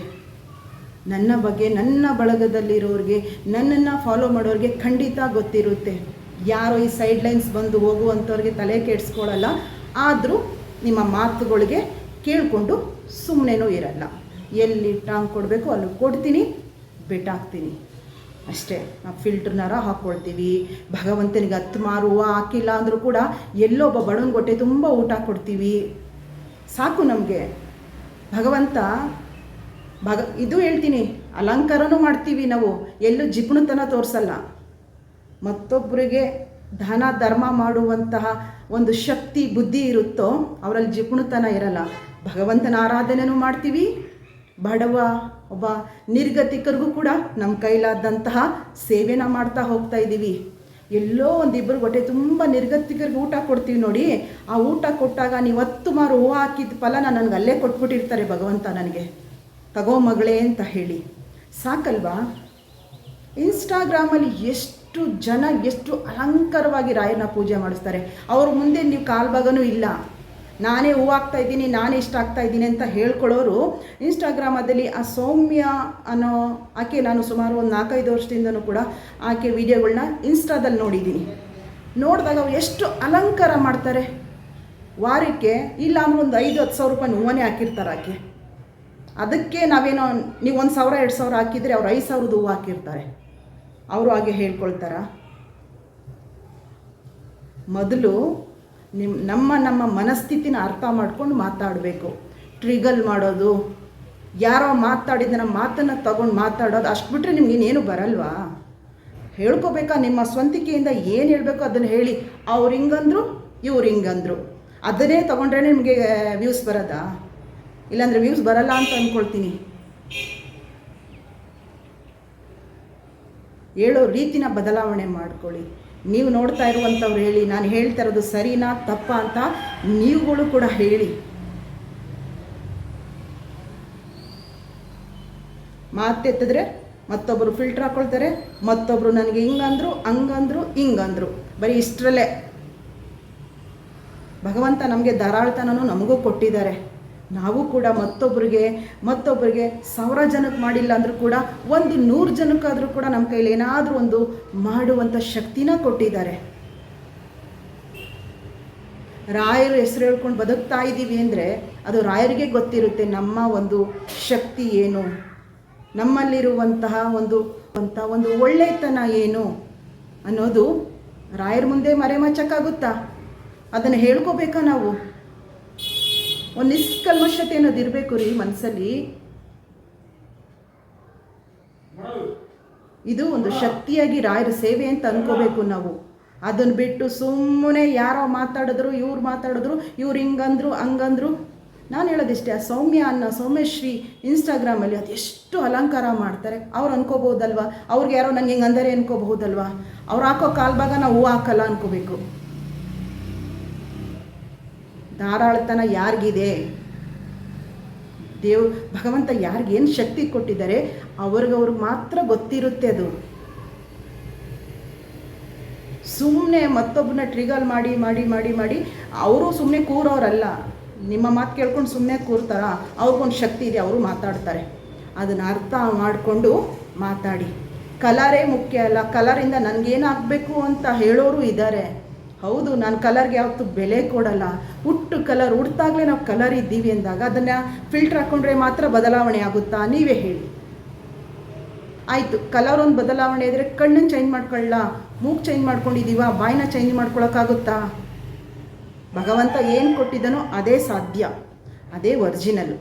ನನ್ನ ಬಗ್ಗೆ, ನನ್ನ ಬಳಗದಲ್ಲಿರೋರಿಗೆ, ನನ್ನನ್ನು ಫಾಲೋ ಮಾಡೋರಿಗೆ ಖಂಡಿತ ಗೊತ್ತಿರುತ್ತೆ. ಯಾರು ಈ ಸೈಡ್ ಲೈನ್ಸ್ ಬಂದು ಹೋಗುವಂಥವ್ರಿಗೆ ತಲೆ ಕೆಡಿಸ್ಕೊಳ್ಳಲ್ಲ ಆದರೂ ನಿಮ್ಮ ಮಾತುಗಳಿಗೆ ಕೇಳಿಕೊಂಡು ಸುಮ್ಮನೆನೂ ಇರಲ್ಲ ಎಲ್ಲಿ ಟಾಂಗ್ ಕೊಡಬೇಕು ಅಲ್ಲಿ ಕೊಡ್ತೀನಿ, ಬಿಟ್ಟಾಕ್ತೀನಿ. ಅಷ್ಟೇ ನಾವು ಫಿಲ್ಟ್ರ್ನಾರ ಹಾಕ್ಕೊಳ್ತೀವಿ ಭಗವಂತನಿಗೆ ಹತ್ತು ಮಾರು ಹಾಕಿಲ್ಲ ಅಂದರೂ ಕೂಡ ಎಲ್ಲೋ ಒಬ್ಬ ಬಡವನ ಹೊಟ್ಟೆ ತುಂಬ ಊಟ ಕೊಡ್ತೀವಿ. ಸಾಕು ನಮಗೆ. ಭಗವಂತ, ಭಗ, ಇದು ಹೇಳ್ತೀನಿ, ಅಲಂಕಾರನೂ ಮಾಡ್ತೀವಿ ನಾವು. ಎಲ್ಲೂ ಜಿಪುಣತನ ತೋರಿಸಲ್ಲ. ಮತ್ತೊಬ್ಬರಿಗೆ ದಾನ ಧರ್ಮ ಮಾಡುವಂತಹ ಒಂದು ಶಕ್ತಿ, ಬುದ್ಧಿ ಇರುತ್ತೋ, ಅವರಲ್ಲಿ ಜಿಪುಣತನ ಇರಲ್ಲ. ಭಗವಂತನ ಆರಾಧನೆನೂ ಮಾಡ್ತೀವಿ. ಬಡವ ಒಬ್ಬ ನಿರ್ಗತಿಕರಿಗೂ ಕೂಡ ನಮ್ಮ ಕೈಲಾದಂತಹ ಸೇವೆನ ಮಾಡ್ತಾ ಹೋಗ್ತಾ ಇದ್ದೀವಿ. ಎಲ್ಲೋ ಒಂದಿಬ್ಬರು ಹೊಟ್ಟೆ ತುಂಬ ನಿರ್ಗತಿಕರಿಗೆ ಊಟ ಕೊಡ್ತೀವಿ ನೋಡಿ. ಆ ಊಟ ಕೊಟ್ಟಾಗ ನೀವು ಹತ್ತು ಮಾರು ಹೂವು ಹಾಕಿದ ಫಲನ ನನಗೆ ಅಲ್ಲೇ ಕೊಟ್ಬಿಟ್ಟಿರ್ತಾರೆ ಭಗವಂತ ನನಗೆ. ತಗೋ ಮಗಳೇ ಅಂತ ಹೇಳಿ. ಸಾಕಲ್ವಾ? ಇನ್ಸ್ಟಾಗ್ರಾಮಲ್ಲಿ ಎಷ್ಟು ಜನ ಎಷ್ಟು ಅಲಂಕಾರವಾಗಿ ರಾಯನ ಪೂಜೆ ಮಾಡಿಸ್ತಾರೆ. ಅವ್ರ ಮುಂದೆ ನೀವು ಕಾಲ್ಭಾಗನೂ ಇಲ್ಲ. ನಾನೇ ಹೂವು ಹಾಕ್ತಾ ಇದ್ದೀನಿ, ನಾನೇ ಇಷ್ಟ ಆಗ್ತಾ ಇದ್ದೀನಿ ಅಂತ ಹೇಳ್ಕೊಳ್ಳೋರು ಇನ್ಸ್ಟಾಗ್ರಾಮದಲ್ಲಿ ಆ ಸೌಮ್ಯ ಅನ್ನೋ ಆಕೆ, ನಾನು ಸುಮಾರು ಒಂದು ನಾಲ್ಕೈದು ವರ್ಷದಿಂದನೂ ಕೂಡ ಆಕೆ ವಿಡಿಯೋಗಳನ್ನ ಇನ್ಸ್ಟಾದಲ್ಲಿ ನೋಡಿದ್ದೀನಿ. ನೋಡಿದಾಗ ಅವ್ರು ಎಷ್ಟು ಅಲಂಕಾರ ಮಾಡ್ತಾರೆ. ವಾರಕ್ಕೆ ಇಲ್ಲ ಅಂದ್ರೆ ಒಂದು ಐದು, ಹತ್ತು ಸಾವಿರ ರೂಪಾಯಿ ಹೂವನೇ ಹಾಕಿರ್ತಾರೆ ಆಕೆ. ಅದಕ್ಕೆ ನಾವೇನೋ, ನೀವು ಒಂದು ಸಾವಿರ, ಎರಡು ಸಾವಿರ ಹಾಕಿದರೆ ಅವ್ರು ಐದು ಸಾವಿರದ ಹೂವು ಹಾಕಿರ್ತಾರೆ. ಅವರು ಹಾಗೆ ಹೇಳ್ಕೊಳ್ತಾರ? ಮೊದಲು ನಿಮ್ಮ ನಮ್ಮ ನಮ್ಮ ಮನಸ್ಥಿತಿನ ಅರ್ಥ ಮಾಡ್ಕೊಂಡು ಮಾತಾಡಬೇಕು. ಟ್ರಿಗಲ್ ಮಾಡೋದು, ಯಾರೋ ಮಾತಾಡಿದ ನಮ್ಮ ಮಾತನ್ನು ತಗೊಂಡು ಮಾತಾಡೋದು, ಅಷ್ಟು ಬಿಟ್ಟರೆ ನಿಮ್ಗೇನೇನು ಬರಲ್ವಾ? ಹೇಳ್ಕೋಬೇಕಾ ನಿಮ್ಮ ಸ್ವಂತಿಕೆಯಿಂದ ಏನು ಹೇಳಬೇಕು ಅದನ್ನು ಹೇಳಿ. ಅವ್ರು ಹಿಂಗಂದ್ರು, ಇವ್ರು ಹಿಂಗಂದ್ರು. ಅದನ್ನೇ ತೊಗೊಂಡ್ರೆ ನಿಮಗೆ ವ್ಯೂಸ್ ಬರೋದಾ? ಇಲ್ಲಾಂದರೆ ವ್ಯೂಸ್ ಬರಲ್ಲ ಅಂತ ಅಂದ್ಕೊಳ್ತೀನಿ ಹೇಳೋ ರೀತಿನ ಬದಲಾವಣೆ ಮಾಡ್ಕೊಳ್ಳಿ. ನೀವು ನೋಡ್ತಾ ಇರುವಂಥವ್ರು ಹೇಳಿ, ನಾನು ಹೇಳ್ತಾ ಇರೋದು ಸರಿನಾ ತಪ್ಪ ಅಂತ ನೀವುಗಳು ಕೂಡ ಹೇಳಿ. ಮಾತೆತ್ತಿದ್ರೆ ಮತ್ತೊಬ್ಬರು ಫಿಲ್ಟ್ರ್ ಹಾಕೊಳ್ತಾರೆ ಮತ್ತೊಬ್ಬರು ನನಗೆ ಹಿಂಗಂದ್ರು, ಹಂಗಂದ್ರು, ಹಿಂಗಂದ್ರು. ಬರೀ ಇಷ್ಟರಲ್ಲೇ. ಭಗವಂತ ನಮಗೆ ಧಾರಾಳತನೂ ನಮಗೂ ಕೊಟ್ಟಿದ್ದಾರೆ. ನಾವು ಕೂಡ ಮತ್ತೊಬ್ಬರಿಗೆ ಮತ್ತೊಬ್ಬರಿಗೆ ಸಾವಿರ ಜನಕ್ಕೆ ಮಾಡಿಲ್ಲ ಅಂದರೂ ಕೂಡ ಒಂದು ನೂರು ಜನಕ್ಕಾದರೂ ಕೂಡ ನಮ್ಮ ಕೈಲಿ ಏನಾದರೂ ಒಂದು ಮಾಡುವಂಥ ಶಕ್ತಿನ ಕೊಟ್ಟಿದ್ದಾರೆ. ರಾಯರು ಹೆಸರು ಹೇಳ್ಕೊಂಡು ಬದುಕ್ತಾ ಇದ್ದೀವಿ ಅಂದರೆ ಅದು ರಾಯರಿಗೆ ಗೊತ್ತಿರುತ್ತೆ ನಮ್ಮ ಒಂದು ಶಕ್ತಿ ಏನು. ನಮ್ಮಲ್ಲಿರುವಂತಹ ಒಂದು, ಅಂತ ಒಂದು ಒಳ್ಳೆತನ ಏನು ಅನ್ನೋದು ರಾಯರ ಮುಂದೆ ಮರೆಮಾಚಕ್ಕಾಗುತ್ತಾ? ಅದನ್ನು ಹೇಳ್ಕೋಬೇಕಾ ನಾವು? ಒಂದು ನಿಷ್ಕಲ್ಮಶತೆ ಅನ್ನೋದು ಇರಬೇಕು ರೀ ಮನಸ್ಸಲ್ಲಿ ಇದು ಒಂದು ಶಕ್ತಿಯಾಗಿ ರಾಯರ ಸೇವೆ ಅಂತ ಅನ್ಕೋಬೇಕು ನಾವು. ಅದನ್ನು ಬಿಟ್ಟು ಸುಮ್ಮನೆ ಯಾರೋ ಮಾತಾಡಿದ್ರು, ಇವ್ರು ಮಾತಾಡಿದ್ರು, ಇವ್ರು ಹಿಂಗಂದ್ರು, ಹಂಗಂದ್ರು. ನಾನು ಹೇಳೋದಿಷ್ಟೇ, ಆ ಸೌಮ್ಯ ಅನ್ನ ಸೌಮ್ಯಶ್ರೀ ಇನ್ಸ್ಟಾಗ್ರಾಮಲ್ಲಿ ಎಷ್ಟು ಅಲಂಕಾರ ಮಾಡ್ತಾರೆ. ಅವ್ರು ಅನ್ಕೋಬಹುದಲ್ವಾ? ಅವ್ರಿಗೆ ಯಾರೋ ನಂಗೆ ಹಿಂಗೆ ಅಂದರೆ ಅನ್ಕೋಬಹುದಲ್ವಾ? ಅವ್ರು ಹಾಕೋ ಕಾಲ್ಭಾಗ ನಾವು ಹೂ ಹಾಕಲ್ಲ ಅನ್ಕೋಬೇಕು. ಧಾರಾಳತನ ಯಾರಿಗಿದೆ? ದೇವ್, ಭಗವಂತ ಯಾರಿಗೇನು ಶಕ್ತಿ ಕೊಟ್ಟಿದ್ದಾರೆ, ಅವ್ರಿಗವ್ರಿಗೆ ಮಾತ್ರ ಗೊತ್ತಿರುತ್ತೆ ಅದು. ಸುಮ್ಮನೆ ಮತ್ತೊಬ್ಬನ ಟ್ರಿಗಲ್ ಮಾಡಿ ಮಾಡಿ ಮಾಡಿ ಮಾಡಿ, ಅವರು ಸುಮ್ಮನೆ ಕೂರೋರಲ್ಲ. ನಿಮ್ಮ ಮಾತು ಕೇಳ್ಕೊಂಡು ಸುಮ್ಮನೆ ಕೂರ್ತಾರ? ಅವ್ರಿಗೊಂದು ಶಕ್ತಿ ಇದೆ, ಅವರು ಮಾತಾಡ್ತಾರೆ. ಅದನ್ನು ಅರ್ಥ ಮಾಡಿಕೊಂಡು ಮಾತಾಡಿ. ಕಲರೇ ಮುಖ್ಯ ಅಲ್ಲ. ಕಲರಿಂದ ನನಗೇನಾಗಬೇಕು ಅಂತ ಹೇಳೋರು ಇದ್ದಾರೆ ಹೌದು, ನಾನು ಕಲರ್ಗೆ ಯಾವತ್ತೂ ಬೆಲೆ ಕೊಡಲ್ಲ. ಹುಟ್ಟು ಕಲರ್, ಹುಡ್ತಾಗಲೇ ನಾವು ಕಲರ್ ಇದ್ದೀವಿ ಅಂದಾಗ ಅದನ್ನು ಫಿಲ್ಟ್ರ್ ಹಾಕ್ಕೊಂಡ್ರೆ ಮಾತ್ರ ಬದಲಾವಣೆ ಆಗುತ್ತಾ? ನೀವೇ ಹೇಳಿ. ಆಯಿತು, ಕಲರ್ ಒಂದು ಬದಲಾವಣೆ ಇದ್ರೆ ಕಣ್ಣನ್ನು ಚೇಂಜ್ ಮಾಡ್ಕೊಳ್ಳ. ಮೂಗು ಚೇಂಜ್ ಮಾಡ್ಕೊಂಡಿದ್ದೀವ ಬಾಯಿನ ಚೇಂಜ್ ಮಾಡ್ಕೊಳಕ್ಕಾಗುತ್ತಾ? ಭಗವಂತ ಏನು ಕೊಟ್ಟಿದ್ದನೋ ಅದೇ ಸಾಧ್ಯ. ಅದೇ ಒರಿಜಿನಲ್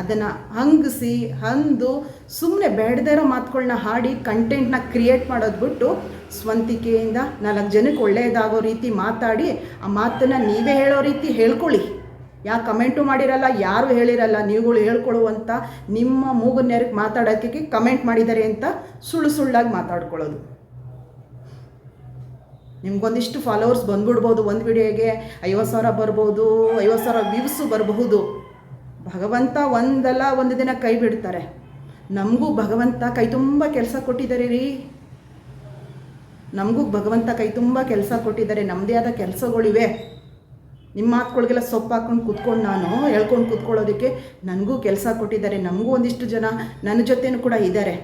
ಅದನ್ನು ಹಂಗಿಸಿ, ಹಂದು ಸುಮ್ಮನೆ ಬೇಡದೇ ಇರೋ ಮಾತುಗಳನ್ನ ಹಾಡಿ ಕಂಟೆಂಟ್ನ ಕ್ರಿಯೇಟ್ ಮಾಡೋದು ಬಿಟ್ಟು ಸ್ವಂತಿಕೆಯಿಂದ ನಾಲ್ಕು ಜನಕ್ಕೆ ಒಳ್ಳೆಯದಾಗೋ ರೀತಿ ಮಾತಾಡಿ, ಆ ಮಾತನ್ನು ನೀವೇ ಹೇಳೋ ರೀತಿ ಹೇಳ್ಕೊಳ್ಳಿ. ಯಾ ಕಮೆಂಟು ಮಾಡಿರಲ್ಲ, ಯಾರು ಹೇಳಿರಲ್ಲ, ನೀವುಗಳು ಹೇಳ್ಕೊಳ್ಳುವಂಥ ನಿಮ್ಮ ಮೂಗು ಮೂಗನ್ಯಾರಿಗೆ ಮಾತಾಡೋಕ್ಕೆ ಕಮೆಂಟ್ ಮಾಡಿದ್ದಾರೆ ಅಂತ ಸುಳ್ಳು ಸುಳ್ಳಾಗಿ ಮಾತಾಡ್ಕೊಳ್ಳೋದು. ನಿಮ್ಗೊಂದಿಷ್ಟು ಫಾಲೋವರ್ಸ್ ಬಂದ್ಬಿಡ್ಬೋದು, ಒಂದು ವಿಡಿಯೋಗೆ ಐವತ್ತು ಸಾವಿರ ಬರ್ಬೋದು, ಐವತ್ತು ಸಾವಿರ ವ್ಯೂಸು ಬರಬಹುದು. ಭಗವಂತ ಒಂದಲ್ಲ ಒಂದು ದಿನ ಕೈ ಬಿಡ್ತಾರೆ. ನಮಗೂ ಭಗವಂತ ಕೈ ತುಂಬ ಕೆಲಸ ಕೊಟ್ಟಿದ್ದಾರೆ ರೀ. ನಮಗೂ ಭಗವಂತ ಕೈ ತುಂಬ ಕೆಲಸ ಕೊಟ್ಟಿದ್ದಾರೆ. ನಮ್ಮದೇ ಆದ ಕೆಲಸಗಳಿವೆ ನಿಮ್ಮ ಮಾತುಗಳಿಗೆಲ್ಲ ಸೊಪ್ಪು ಹಾಕ್ಕೊಂಡು ಕೂತ್ಕೊಂಡು ನಾನು ಹೇಳ್ಕೊಂಡು ಕೂತ್ಕೊಳ್ಳೋದಕ್ಕೆ ನನಗೂ ಕೆಲಸ ಕೊಟ್ಟಿದ್ದಾರೆ. ನಮಗೂ ಒಂದಿಷ್ಟು ಜನ ನನ್ನ ಜೊತೆನೂ ಕೂಡ ಇದ್ದಾರೆ.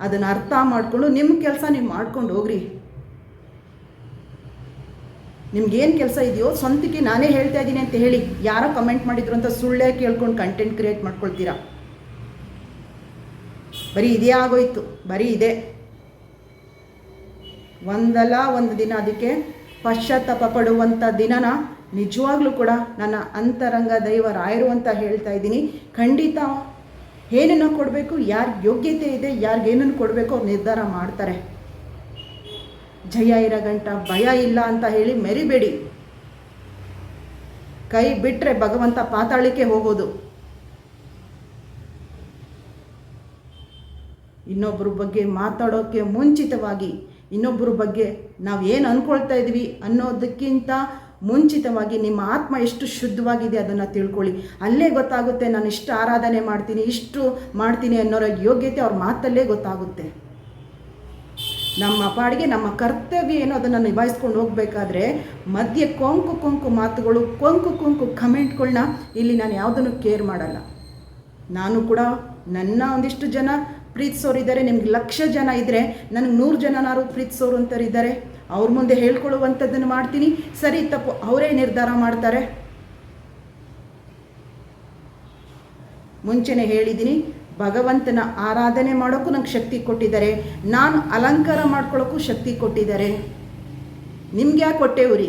ಅದನ್ನು ಅರ್ಥ ಮಾಡಿಕೊಂಡು ನಿಮ್ಮ ಕೆಲಸ ನೀವು ಮಾಡ್ಕೊಂಡು ಹೋಗ್ರಿ. ನಿಮ್ಗೇನು ಕೆಲಸ ಇದೆಯೋ ಸ್ವಂತಕ್ಕೆ ನಾನೇ ಹೇಳ್ತಾ ಇದ್ದೀನಿ ಅಂತ ಹೇಳಿ ಯಾರೋ ಕಮೆಂಟ್ ಮಾಡಿದ್ರು ಅಂತ ಸುಳ್ಳೇ ಕೇಳ್ಕೊಂಡು ಕಂಟೆಂಟ್ ಕ್ರಿಯೇಟ್ ಮಾಡ್ಕೊಳ್ತೀರಾ? ಬರೀ ಇದೇ ಆಗೋಯ್ತು, ಬರೀ ಇದೆ. ಒಂದಲ್ಲ ಒಂದು ದಿನ ಅದಕ್ಕೆ ಪಶ್ಚಾತ್ತಾಪ ಪಡುವಂಥ ದಿನನ ನಿಜವಾಗ್ಲೂ ಕೂಡ ನನ್ನ ಅಂತರಂಗ ದೈವ ರಾಯರು ಅಂತ ಹೇಳ್ತಾ ಇದ್ದೀನಿ. ಖಂಡಿತ ಏನನ್ನು ಕೊಡಬೇಕು ಯಾರಿಗೆ ಯೋಗ್ಯತೆ ಇದೆ ಯಾರಿಗೇನನ್ನು ಕೊಡಬೇಕು ಅವ್ರು ನಿರ್ಧಾರ ಮಾಡ್ತಾರೆ. ಜಯ ಇರಗಂಟ, ಭಯ ಇಲ್ಲ ಅಂತ ಹೇಳಿ ಮೆರಿಬೇಡಿ. ಕೈ ಬಿಟ್ಟರೆ ಭಗವಂತ ಪಾತಾಳಿಕೆ ಹೋಗೋದು. ಇನ್ನೊಬ್ಬರ ಬಗ್ಗೆ ಮಾತಾಡೋಕ್ಕೆ ಮುಂಚಿತವಾಗಿ ಇನ್ನೊಬ್ಬರ ಬಗ್ಗೆ ನಾವು ಏನು ಅಂದ್ಕೊಳ್ತಾ ಇದ್ವಿ ಅನ್ನೋದಕ್ಕಿಂತ ಮುಂಚಿತವಾಗಿ ನಿಮ್ಮ ಆತ್ಮ ಎಷ್ಟು ಶುದ್ಧವಾಗಿದೆ ಅದನ್ನು ತಿಳ್ಕೊಳ್ಳಿ. ಅಲ್ಲೇ ಗೊತ್ತಾಗುತ್ತೆ ನಾನು ಇಷ್ಟು ಆರಾಧನೆ ಮಾಡ್ತೀನಿ, ಇಷ್ಟು ಮಾಡ್ತೀನಿ ಅನ್ನೋರ ಯೋಗ್ಯತೆ ಅವ್ರ ಮಾತಲ್ಲೇ ಗೊತ್ತಾಗುತ್ತೆ. ನಮ್ಮ ಪಾಡಿಗೆ ನಮ್ಮ ಕರ್ತವ್ಯ ಏನೋ ಅದನ್ನು ನಿಭಾಯಿಸ್ಕೊಂಡು ಹೋಗಬೇಕಾದ್ರೆ ಮಧ್ಯೆ ಕೊಂಕು ಕೊಂಕು ಮಾತುಗಳು, ಕೊಂಕು ಕೊಂಕು ಕಮೆಂಟ್ಗಳನ್ನ ಇಲ್ಲಿ ನಾನು ಯಾವುದನ್ನು ಕೇರ್ ಮಾಡಲ್ಲ. ನಾನು ಕೂಡ ನನ್ನ ಒಂದಿಷ್ಟು ಜನ ಪ್ರೀತಿಸೋರು ಇದ್ದಾರೆ, ನಿಮ್ಗೆ ಲಕ್ಷ ಜನ ಇದ್ದರೆ ನನಗೆ ನೂರು ಜನನಾರು ಪ್ರೀತಿಸೋರು ಅಂತರಿದ್ದಾರೆ ಅವ್ರ ಮುಂದೆ ಹೇಳ್ಕೊಳ್ಳುವಂಥದ್ದನ್ನು ಮಾಡ್ತೀನಿ. ಸರಿ, ತಪ್ಪು, ಅವರೇ ನಿರ್ಧಾರ ಮಾಡ್ತಾರೆ. ಮುಂಚೆನೆ ಹೇಳಿದ್ದೀನಿ ಭಗವಂತನ ಆರಾಧನೆ ಮಾಡೋಕ್ಕೂ ನಂಗೆ ಶಕ್ತಿ ಕೊಟ್ಟಿದ್ದಾರೆ. ನಾನು ಅಲಂಕಾರ ಮಾಡ್ಕೊಳ್ಳೋಕ್ಕೂ ಶಕ್ತಿ ಕೊಟ್ಟಿದ್ದಾರೆ. ನಿಮ್ಗೆ ಯಾಕೆ ಕೊಟ್ಟೇವ್ರಿ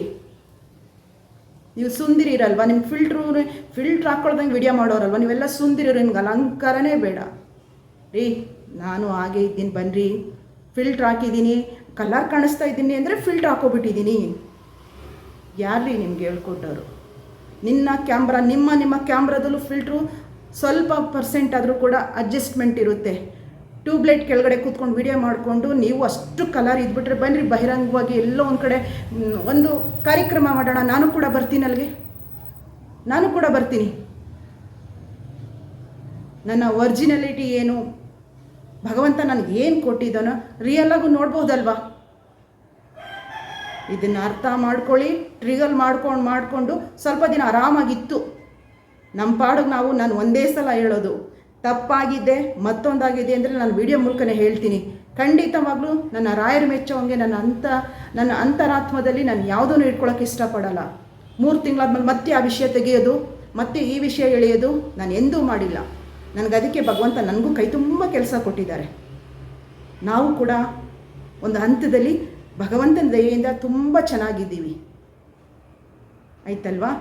ನೀವು ಸುಂದಿರಿ ಇರಲ್ವಾ ನಿಮ್ಗೆ ಫಿಲ್ಟ್ರು ಫಿಲ್ಟ್ರ್ ಹಾಕ್ಕೊಳ್ದಂಗೆ ವಿಡಿಯೋ ಮಾಡೋರಲ್ವ? ನೀವೆಲ್ಲ ಸುಂದಿರಿ ನಿಮ್ಗೆ ಅಲಂಕಾರನೇ ಬೇಡ. ರೀ, ನಾನು ಹಾಗೆ ಇದ್ದೀನಿ ಬನ್ನಿರಿ ಫಿಲ್ಟ್ರ್ ಹಾಕಿದ್ದೀನಿ. ಕಲರ್ ಕಾಣಿಸ್ತಾ ಇದ್ದೀನಿ ಅಂದರೆ ಫಿಲ್ಟ್ರ್ ಹಾಕೋಬಿಟ್ಟಿದ್ದೀನಿ. ಯಾರ್ರೀ ನಿಮ್ಗೆ ಹೇಳ್ಕೊಟ್ಟವರು? ನಿನ್ನ ಕ್ಯಾಮ್ರಾ ನಿಮ್ಮ ನಿಮ್ಮ ಕ್ಯಾಮ್ರಾದಲ್ಲೂ ಫಿಲ್ಟ್ರು ಸ್ವಲ್ಪ ಪರ್ಸೆಂಟ್ ಆದರೂ ಕೂಡ ಅಡ್ಜಸ್ಟ್ಮೆಂಟ್ ಇರುತ್ತೆ. ಟ್ಯೂಬ್ಲೈಟ್ ಕೆಳಗಡೆ ಕೂತ್ಕೊಂಡು ವಿಡಿಯೋ ಮಾಡಿಕೊಂಡು ನೀವು ಅಷ್ಟು ಕಲರ್ ಇದ್ಬಿಟ್ರೆ ಬನ್ನಿರಿ ಬಹಿರಂಗವಾಗಿ ಎಲ್ಲೋ ಒಂದು ಕಡೆ ಒಂದು ಕಾರ್ಯಕ್ರಮ ಮಾಡೋಣ. ನಾನು ಕೂಡ ಬರ್ತೀನಿ ಅಲ್ಲಿಗೆ. ನಾನು ಕೂಡ ಬರ್ತೀನಿ. ನನ್ನ ಒರಿಜಿನಲಿಟಿ ಏನು? ಭಗವಂತ ನನಗೆ ಏನು ಕೊಟ್ಟಿದ್ದಾನೋ ರಿಯಲಾಗೂ ನೋಡ್ಬೋದಲ್ವಾ? ಇದನ್ನು ಅರ್ಥ ಮಾಡ್ಕೊಳ್ಳಿ ಟ್ರಿಗಲ್ ಮಾಡ್ಕೊಂಡು, ಮಾಡಿಕೊಂಡು ಸ್ವಲ್ಪ ದಿನ ಆರಾಮಾಗಿತ್ತು. ನಮ್ಮ ಪಾಡಿಗೆ ನಾವು ನಾನು ಒಂದೇ ಸಲ ಹೇಳೋದು, ತಪ್ಪಾಗಿದೆ, ಮತ್ತೊಂದಾಗಿದೆ ಅಂದರೆ ನಾನು ವಿಡಿಯೋ ಮೂಲಕನೇ ಹೇಳ್ತೀನಿ. ಖಂಡಿತವಾಗ್ಲೂ ನನ್ನ ರಾಯರ ಮೆಚ್ಚೋಂಗೆ ನನ್ನ ಅಂತ, ನನ್ನ ಅಂತರಾತ್ಮದಲ್ಲಿ ನಾನು ಯಾವುದನ್ನು ಇಟ್ಕೊಳ್ಳೋಕೆ ಇಷ್ಟಪಡಲ್ಲ. ಮೂರು ತಿಂಗಳಾದ್ಮೇಲೆ ಮತ್ತೆ ಆ ವಿಷಯ ತೆಗೆಯೋದು, ಮತ್ತೆ ಈ ವಿಷಯ ಎಳೆಯೋದು ನಾನು ಎಂದೂ ಮಾಡಿಲ್ಲ. ನನಗೆ ಅದಕ್ಕೆ ಭಗವಂತ ನನಗೂ ಕೈ ತುಂಬ ಕೆಲಸ ಕೊಟ್ಟಿದ್ದಾರೆ. ನಾವು ಕೂಡ ಒಂದು ಹಂತದಲ್ಲಿ ಭಗವಂತನ ದಯೆಯಿಂದ ತುಂಬ ಚೆನ್ನಾಗಿದ್ದೀವಿ. ಆಯ್ತಲ್ವಾ?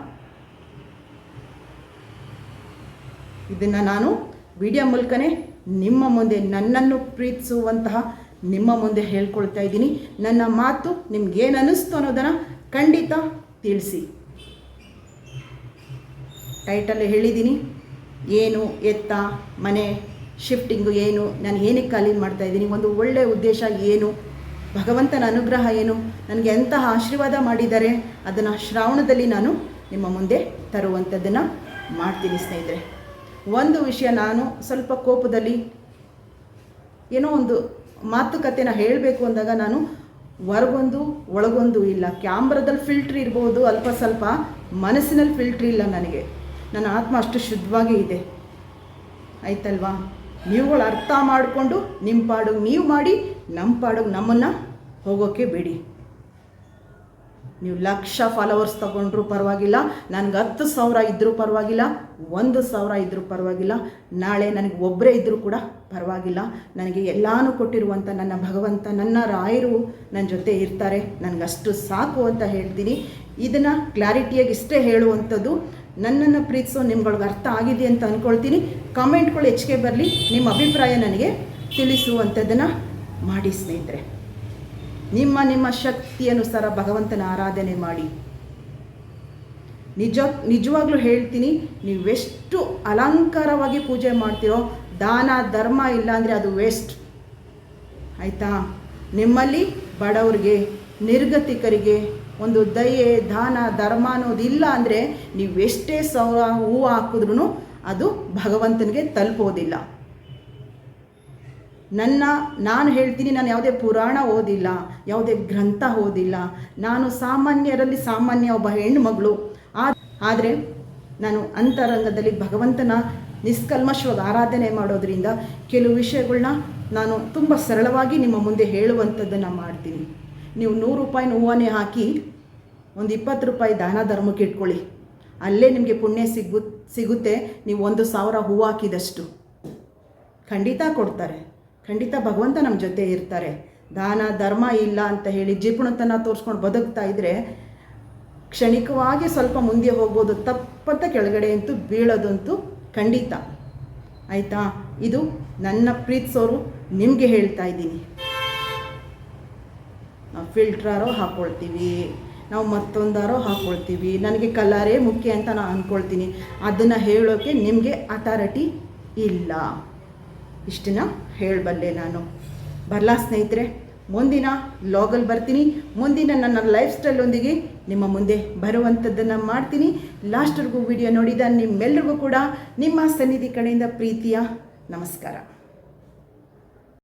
ಇದನ್ನು ನಾನು ವಿಡಿಯೋ ಮೂಲಕನೇ ನಿಮ್ಮ ಮುಂದೆ ನನ್ನನ್ನು ಪ್ರೀತಿಸುವಂತಹ ನಿಮ್ಮ ಮುಂದೆ ಹೇಳ್ಕೊಳ್ತಾ ಇದ್ದೀನಿ. ನನ್ನ ಮಾತು ನಿಮ್ಗೇನು ಅನ್ನಿಸ್ತು ಅನ್ನೋದನ್ನು ಖಂಡಿತ ತಿಳಿಸಿ. ಟೈಟಲ್ ಹೇಳಿದ್ದೀನಿ. ಏನು, ಎತ್ತ, ಮನೆ ಶಿಫ್ಟಿಂಗು ಏನು, ನಾನು ಏನಕ್ಕೆ ಖಾಲಿ ಮಾಡ್ತಾ ಇದ್ದೀನಿ? ಒಂದು ಒಳ್ಳೆಯ ಉದ್ದೇಶ ಏನು? ಭಗವಂತನ ಅನುಗ್ರಹ ಏನು? ನನಗೆ ಎಂತಹ ಆಶೀರ್ವಾದ ಮಾಡಿದ್ದಾರೆ? ಅದನ್ನು ಶ್ರಾವಣದಲ್ಲಿ ನಾನು ನಿಮ್ಮ ಮುಂದೆ ತರುವಂಥದ್ದನ್ನು ಮಾಡ್ತೀನಿ ಸ್ನೇಹಿತರೆ. ಒಂದು ವಿಷಯ ನಾನು ಸ್ವಲ್ಪ ಕೋಪದಲ್ಲಿ ಏನೋ ಒಂದು ಮಾತುಕತೆನ ಹೇಳಬೇಕು ಅಂದಾಗ ನಾನು ಹೊರಗೊಂದು, ಒಳಗೊಂದು ಇಲ್ಲ. ಕ್ಯಾಮ್ರದಲ್ಲಿ ಫಿಲ್ಟ್ರ್ ಇರ್ಬೋದು, ಅಲ್ಪ ಸ್ವಲ್ಪ ಮನಸ್ಸಿನಲ್ಲಿ ಫಿಲ್ಟ್ರ್ ಇಲ್ಲ ನನಗೆ. ನನ್ನ ಆತ್ಮ ಅಷ್ಟು ಶುದ್ಧವಾಗಿ ಇದೆ. ಆಯ್ತಲ್ವಾ? ನೀವುಗಳು ಅರ್ಥ ಮಾಡಿಕೊಂಡು ನಿಮ್ಮ ಪಾಡಿಗೆ ನೀವು ಮಾಡಿ ನಮ್ಮ ಪಾಡಿಗೆ ನಮ್ಮನ್ನು ಹೋಗೋಕ್ಕೆ ಬಿಡಿ. ನೀವು ಲಕ್ಷ ಫಾಲೋವರ್ಸ್ ತಗೊಂಡ್ರೂ ಪರವಾಗಿಲ್ಲ, ನನಗೆ ಹತ್ತು ಸಾವಿರ ಇದ್ದರೂ ಪರವಾಗಿಲ್ಲ, ಒಂದು ಸಾವಿರ ಇದ್ದರೂ ಪರವಾಗಿಲ್ಲ, ನಾಳೆ ನನಗೆ ಒಬ್ಬರೇ ಇದ್ದರೂ ಕೂಡ ಪರವಾಗಿಲ್ಲ. ನನಗೆ ಎಲ್ಲಾನು ಕೊಟ್ಟಿರುವಂಥ ನನ್ನ ಭಗವಂತ, ನನ್ನ ರಾಯರು ನನ್ನ ಜೊತೆ ಇರ್ತಾರೆ ನನಗಷ್ಟು ಸಾಕು ಅಂತ ಹೇಳ್ತೀನಿ. ಇದನ್ನು ಕ್ಲಾರಿಟಿಯಾಗಿ ಇಷ್ಟೇ ಹೇಳುವಂಥದ್ದು. ನನ್ನನ್ನು ಪ್ರೀತಿಸೋ ನಿಮ್ಗಳಿಗೆ ಅರ್ಥ ಆಗಿದೆ ಅಂತ ಅಂದ್ಕೊಳ್ತೀನಿ ಕಮೆಂಟ್ಗಳು ಹೆಚ್ಚಿಗೆ ಬರಲಿ, ನಿಮ್ಮ ಅಭಿಪ್ರಾಯ ನನಗೆ ತಿಳಿಸುವಂಥದ್ದನ್ನು ಮಾಡಿ ಸ್ನೇಹಿತರೆ. ನಿಮ್ಮ ನಿಮ್ಮ ಶಕ್ತಿಯನುಸಾರ ಭಗವಂತನ ಆರಾಧನೆ ಮಾಡಿ. ನಿಜ, ನಿಜವಾಗ್ಲೂ ಹೇಳ್ತೀನಿ, ನೀವೆಷ್ಟು ಅಲಂಕಾರವಾಗಿ ಪೂಜೆ ಮಾಡ್ತೀರೋ, ದಾನ, ಧರ್ಮ ಇಲ್ಲಾಂದರೆ ಅದು ವೇಸ್ಟ್. ಆಯಿತಾ? ನಿಮ್ಮಲ್ಲಿ ಬಡವ್ರಿಗೆ, ನಿರ್ಗತಿಕರಿಗೆ ಒಂದು ದಯೆ, ದಾನ, ಧರ್ಮ ಅನ್ನೋದಿಲ್ಲ ಅಂದರೆ ನೀವೆಷ್ಟೇ ಸಾವಿರ ಹೂವು ಹಾಕಿದ್ರೂ ಅದು ಭಗವಂತನಿಗೆ ತಲುಪೋದಿಲ್ಲ. ನನ್ನ, ನಾನು ಹೇಳ್ತೀನಿ, ನಾನು ಯಾವುದೇ ಪುರಾಣ ಓದಿಲ್ಲ, ಯಾವುದೇ ಗ್ರಂಥ ಓದಿಲ್ಲ. ನಾನು ಸಾಮಾನ್ಯರಲ್ಲಿ ಸಾಮಾನ್ಯ ಒಬ್ಬ ಹೆಣ್ಣುಮಗಳು. ಆದರೆ ನಾನು ಅಂತರಂಗದಲ್ಲಿ ಭಗವಂತನ ನಿಷ್ಕಲ್ಮಶವಾಗಿ ಆರಾಧನೆ ಮಾಡೋದ್ರಿಂದ ಕೆಲವು ವಿಷಯಗಳನ್ನ ನಾನು ತುಂಬ ಸರಳವಾಗಿ ನಿಮ್ಮ ಮುಂದೆ ಹೇಳುವಂಥದ್ದನ್ನು ಮಾಡ್ತೀನಿ. ನೀವು ನೂರು ರೂಪಾಯಿನ ಹೂವನ್ನೇ ಹಾಕಿ, ಒಂದು ಇಪ್ಪತ್ತು ರೂಪಾಯಿ ದಾನ ಧರ್ಮಕ್ಕೆ ಇಟ್ಕೊಳ್ಳಿ. ಅಲ್ಲೇ ನಿಮಗೆ ಪುಣ್ಯ ಸಿಗು, ಸಿಗುತ್ತೆ. ನೀವು ಒಂದು ಸಾವಿರ ಹೂವು ಹಾಕಿದಷ್ಟು. ಖಂಡಿತ ಕೊಡ್ತಾರೆ. ಖಂಡಿತ ಭಗವಂತ ನಮ್ಮ ಜೊತೆ ಇರ್ತಾರೆ. ದಾನ, ಧರ್ಮ ಇಲ್ಲ ಅಂತ ಹೇಳಿ ಜಿಪುಣತನ ತೋರಿಸ್ಕೊಂಡು ಬದುಕ್ತಾ ಇದ್ದರೆ ಕ್ಷಣಿಕವಾಗಿ ಸ್ವಲ್ಪ ಮುಂದೆ ಹೋಗ್ಬೋದು. ತಪ್ಪಂತ ಕೆಳಗಡೆ ಅಂತೂ ಬೀಳೋದಂತೂ ಖಂಡಿತ. ಆಯಿತಾ? ಇದು ನನ್ನ ಪ್ರೀತಿಸೋರು ನಿಮಗೆ ಹೇಳ್ತಾ ಇದ್ದೀನಿ. ನಾವು ಫಿಲ್ಟ್ರಾರೋ ಹಾಕ್ಕೊಳ್ತೀವಿ ನಾವು ಮತ್ತೊಂದಾರೋ ಹಾಕ್ಕೊಳ್ತೀವಿ ನನಗೆ ಕಲರೇ ಮುಖ್ಯ ಅಂತ ನಾನು ಅಂದ್ಕೊಳ್ತೀನಿ ಅದನ್ನು ಹೇಳೋಕ್ಕೆ ನಿಮಗೆ ಅಥಾರಿಟಿ ಇಲ್ಲ. ಇಷ್ಟನ್ನ ಹೇಳಬಲ್ಲೆ ನಾನು. ಬರಲಾ ಸ್ನೇಹಿತರೆ, ಮುಂದಿನ ಲಾಗಲ್ಲಿ ಬರ್ತೀನಿ. ಮುಂದಿನ ನನ್ನ ಲೈಫ್ ಸ್ಟೈಲೊಂದಿಗೆ ನಿಮ್ಮ ಮುಂದೆ ಬರುವಂಥದ್ದನ್ನು ಮಾಡ್ತೀನಿ. ಲಾಸ್ಟ್ವರೆಗೂ ವಿಡಿಯೋ ನೋಡಿದ ನಿಮ್ಮೆಲ್ಲರಿಗೂ ಕೂಡ ನಿಮ್ಮ ಸನ್ನಿಧಿ ಕಡೆಯಿಂದ ಪ್ರೀತಿಯ ನಮಸ್ಕಾರ.